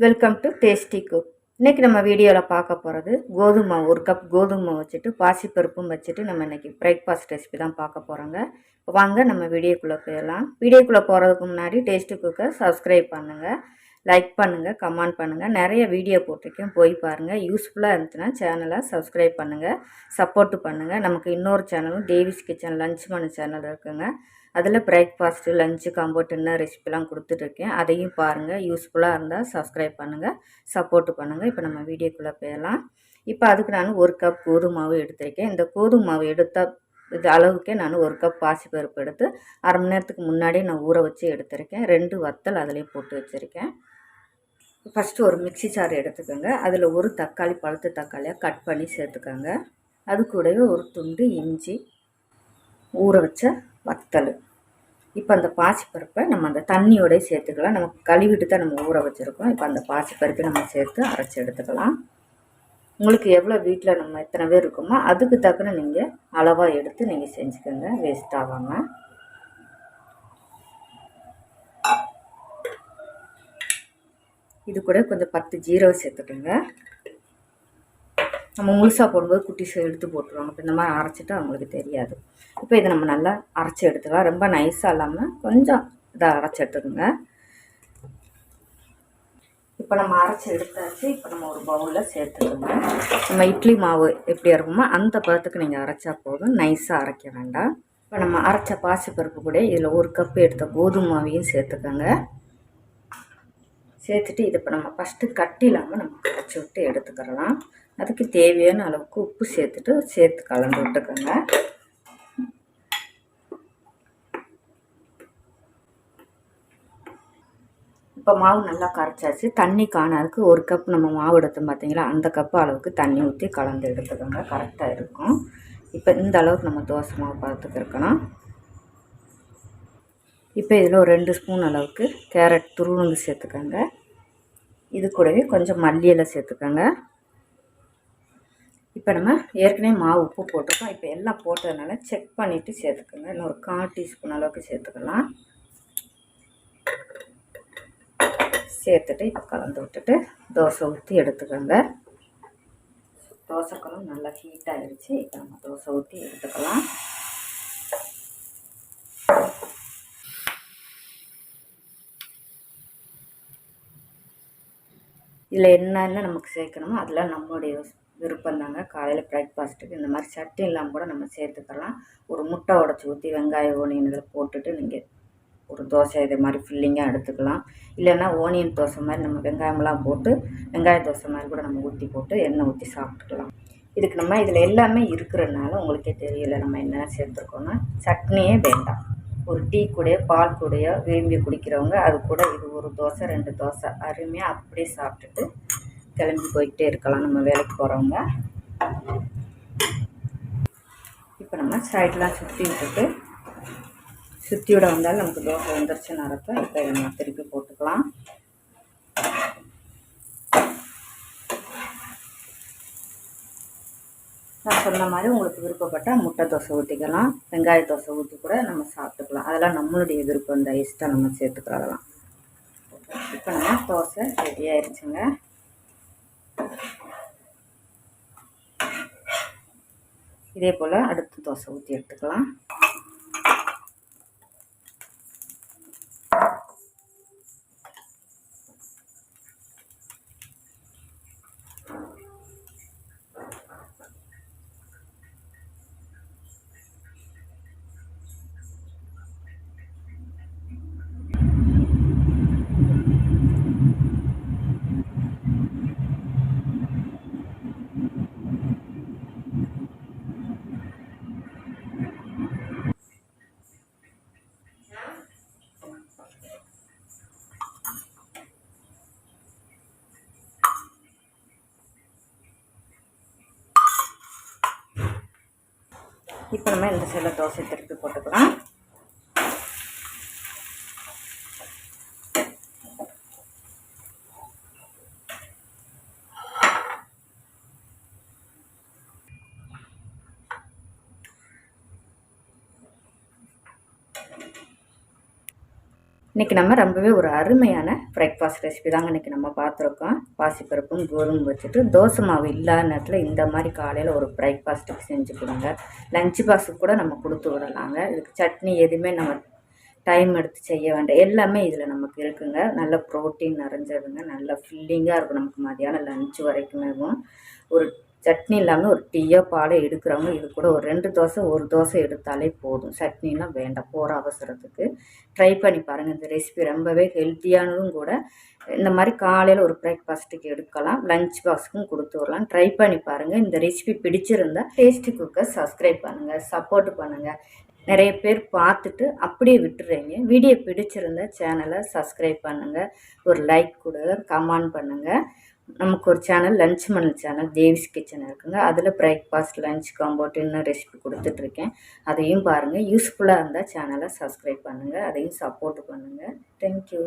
Welcome to tasty cook இன்றைக்கி நம்ம வீடியோவில் பார்க்க போகிறது கோதுமை ஒரு கப் கோதுமை மாவு வச்சுட்டு பாசிப்பருப்பும் வச்சுட்டு நம்ம இன்றைக்கி பிரேக்ஃபாஸ்ட் ரெசிபி தான் பார்க்க போகிறோங்க வாங்க நம்ம வீடியோக்குள்ளே போயிடலாம். வீடியோக்குள்ளே போகிறதுக்கு முன்னாடி டேஸ்டி குக்கை சப்ஸ்கிரைப் பண்ணுங்கள் லைக் பண்ணுங்கள் கமெண்ட் பண்ணுங்கள் நிறைய வீடியோ போட்டிருக்கேன். போய் பாருங்கள் யூஸ்ஃபுல்லாக இருந்துச்சுன்னா சேனலை சப்ஸ்கிரைப் பண்ணுங்கள் சப்போர்ட்டு பண்ணுங்கள் நமக்கு இன்னொரு சேனலும் டேவிஸ் கிச்சன் லஞ்ச் மணி சேனல் இருக்குங்க. அதில் பிரேக்ஃபாஸ்ட்டு லஞ்சு காம்போ டின்னர் ரெசிபிலாம் கொடுத்துட்ருக்கேன். அதையும் பாருங்கள் யூஸ்ஃபுல்லாக இருந்தால் சப்ஸ்கிரைப் பண்ணுங்கள் சப்போர்ட்டு பண்ணுங்கள் இப்போ நம்ம வீடியோக்குள்ளே போயிடலாம். இப்போ அதுக்கு நான் ஒரு கப் கோதுமை மாவு எடுத்திருக்கேன். இந்த கோதுமை மாவு எடுத்த இது அளவுக்கே நான் ஒரு கப் பாசிப்பருப்பு எடுத்து அரை மணி நேரத்துக்கு முன்னாடியே நான் ஊற வச்சு எடுத்திருக்கேன். ரெண்டு வத்தல் அதிலே போட்டு வச்சுருக்கேன். ஃபஸ்ட்டு ஒரு மிக்சி சாறு எடுத்துக்கோங்க. அதில் ஒரு தக்காளி பழுத்த தக்காளியாக கட் பண்ணி சேர்த்துக்கோங்க. அது கூடவே ஒரு துண்டு இஞ்சி ஊற வச்ச வத்தல். இப்போ அந்த பாசிப்பருப்பை நம்ம அந்த தண்ணியோடய சேர்த்துக்கலாம். நம்ம கழுவிட்டு தான் நம்ம ஊற வச்சுருக்கோம். இப்போ அந்த பாசிப்பருப்பை நம்ம சேர்த்து அரைச்சி எடுத்துக்கலாம். உங்களுக்கு எவ்வளோ வீட்டில் நம்ம எத்தனை பேர் இருக்கோமோ அதுக்கு தக்கன நீங்கள் அளவாக எடுத்து நீங்கள் செஞ்சுக்கோங்க. வேஸ்ட் ஆகாமல் இது கூட கொஞ்சம் பத்து ஜீரகம் சேர்த்துக்கோங்க. நம்ம முழுசாக போடும்போது குட்டிஸை எடுத்து போட்டுருவாங்க இப்போ இந்த மாதிரி அரைச்சிட்டு அவங்களுக்கு தெரியாது. இப்போ இதை நம்ம நல்லா அரைச்சி எடுத்துக்கலாம். ரொம்ப நைஸாக இல்லாமல் கொஞ்சம் இதை அரைச்சி எடுத்துக்கோங்க. இப்போ நம்ம அரைச்சி எடுத்தாச்சு. இப்போ நம்ம ஒரு பவுலில் சேர்த்துக்கோங்க. நம்ம இட்லி மாவு எப்படி இருக்குமோ அந்த பதத்துக்கு நீங்கள் அரைச்சா போதும். நைஸாக அரைக்க வேண்டாம். இப்போ நம்ம அரைச்ச பாசிப்பருப்பு கூட இதில் ஒரு கப்பு எடுத்த கோதுமை மாவையும் சேர்த்துக்கோங்க. சேர்த்துட்டு இது இப்போ நம்ம ஃபஸ்ட்டு கட்டி இல்லாமல் நம்ம கரைச்சி விட்டு எடுத்துக்கிறலாம். அதுக்கு தேவையான அளவுக்கு உப்பு சேர்த்துட்டு சேர்த்து கலந்து விட்டுக்கோங்க. இப்போ மாவு நல்லா கரைச்சாச்சு. தண்ணி காணாதுக்கு ஒரு கப் நம்ம மாவு எடுத்தோம் பார்த்தீங்களா அந்த கப்பு அளவுக்கு தண்ணி ஊற்றி கலந்து எடுத்துக்கோங்க. கரெக்டாக இருக்கும். இப்போ இந்த அளவுக்கு நம்ம தோசை மாவு பார்த்துக்கிருக்கணும் இப்போ இதில் ஒரு ரெண்டு ஸ்பூன் அளவுக்கு கேரட் துருவங்கு சேர்த்துக்கோங்க. இது கூடவே கொஞ்சம் மல்லியில் சேர்த்துக்கோங்க. இப்போ நம்ம ஏற்கனவே மாவு உப்பு போட்டிருக்கோம். இப்போ எல்லாம் போட்டதுனால செக் பண்ணிவிட்டு சேர்த்துக்கோங்க. இன்னொரு கால் டீஸ்பூன் அளவுக்கு சேர்த்துக்கலாம். சேர்த்துட்டு இப்போ கலந்து விட்டுட்டு தோசை ஊற்றி எடுத்துக்கோங்க. தோசைக்கெல்லாம் நல்லா ஹீட் ஆகிடுச்சு இப்போ நம்ம தோசை ஊற்றி எடுத்துக்கலாம். இதில் என்னென்ன நமக்கு சேர்க்கணுமோ அதெல்லாம் நம்மளுடைய விருப்பம் தாங்க காலையில் பிரேக்ஃபாஸ்ட்டுக்கு இந்த மாதிரி சட்னி எல்லாம் கூட நம்ம சேர்த்துக்கலாம். ஒரு முட்டை உடச்சி ஊற்றி வெங்காயம் ஓனியன் இதில் போட்டுட்டு நீங்கள் ஒரு தோசை இதை மாதிரி ஃபில்லிங்காக எடுத்துக்கலாம். இல்லைன்னா ஓனியன் தோசை மாதிரி நம்ம வெங்காயம்லாம் போட்டு வெங்காய தோசை மாதிரி கூட நம்ம ஊற்றி போட்டு எண்ணெய் ஊற்றி சாப்பிட்டுக்கலாம். இதுக்கு நம்ம இதில் எல்லாமே இருக்கிறனால உங்களுக்கே தெரியல நம்ம என்ன சேர்த்துருக்கோன்னா சட்னியே வேண்டாம். ஒரு டீ கூடயோ பால் கூடயோ விரும்பி குடிக்கிறவங்க அது கூட இது ஒரு தோசை ரெண்டு தோசை அருமையாக அப்படியே சாப்பிட்டுட்டு கிளம்பி போய்கிட்டே இருக்கலாம் நம்ம வேலைக்கு போகிறவங்க இப்போ நம்ம சைட்லாம் சுற்றி விட்டுட்டு சுற்றியோட வந்தாலும் நமக்கு தோசை வந்துருச்சுன்னு அர்த்தம். இப்போ நம்ம திருப்பி போட்டுக்கலாம். நான் சொன்ன மாதிரி உங்களுக்கு விருப்பப்பட்டால் முட்டை தோசை ஊற்றிக்கலாம் வெங்காய தோசை ஊற்றி கூட நம்ம சாப்பிட்டுக்கலாம். அதெல்லாம் நம்மளுடைய விருப்பம். இந்த இஷ்டம் நம்ம சேர்த்துக்கலாம் அதெல்லாம் இப்போ நம்ம தோசை ரெடி ஆயிடுச்சுங்க இதே போல் அடுத்து தோசை ஊற்றி எடுத்துக்கலாம். இப்போ நம்ம இந்த சைடில் தோசை திருப்பி போட்டுக்கலாம். இன்றைக்கி நம்ம ரொம்பவே ஒரு அருமையான பிரேக்ஃபாஸ்ட் ரெசிபி தாங்க இன்றைக்கி நம்ம பார்த்துருக்கோம். பாசிப்பருப்பும் கோதுமை வச்சுட்டு தோசை மாவு இல்லாத நேரத்தில் இந்த மாதிரி காலையில் ஒரு பிரேக்ஃபாஸ்ட்டுக்கு செஞ்சு கொடுங்க. லஞ்ச் பாக்ஸுக்கு கூட நம்ம கொடுத்து விடலாங்க. இதுக்கு சட்னி எதுவுமே நம்ம டைம் எடுத்து செய்ய வேண்டாம். எல்லாமே இதில் நமக்கு இருக்குங்க. நல்ல ப்ரோட்டீன் நிறைஞ்சதுங்க. நல்ல ஃபில்லிங்காக இருக்கும் நமக்கு மதியானம் லஞ்ச் வரைக்குமே ஒரு சட்னி இல்லாமல் ஒரு டீயோ பாலை எடுக்கிறவங்க இது கூட ஒரு ரெண்டு தோசை ஒரு தோசை எடுத்தாலே போதும். சட்னிலாம் வேண்டாம் போகிற அவசரத்துக்கு. ட்ரை பண்ணி பாருங்கள் இந்த ரெசிபி ரொம்பவே ஹெல்த்தியானதும் கூட. இந்த மாதிரி காலையில் ஒரு பிரேக்ஃபாஸ்ட்டுக்கு எடுக்கலாம் லஞ்ச் பாக்ஸுக்கும் கொடுத்து வரலாம் ட்ரை பண்ணி பாருங்கள் இந்த ரெசிபி பிடிச்சிருந்தா டேஸ்டி குக்கர் சப்ஸ்கிரைப் பண்ணுங்கள் சப்போர்ட் பண்ணுங்கள் நிறைய பேர் பார்த்துட்டு அப்படியே விட்டுறீங்க. வீடியோ பிடிச்சிருந்தா சேனலை சப்ஸ்கிரைப் பண்ணுங்கள் ஒரு லைக் கொடுங்க கமெண்ட் பண்ணுங்கள் நமக்கு ஒரு channel lunch money channel Devi's kitchen இருக்குங்க. அதில் breakfast lunch combo dinner recipe கொடுத்துட்ருக்கேன். அதையும் பாருங்கள் யூஸ்ஃபுல்லாக இருந்தால் சேனலை சப்ஸ்கிரைப் பண்ணுங்கள் அதையும் சப்போர்ட் பண்ணுங்கள் தேங்க்யூ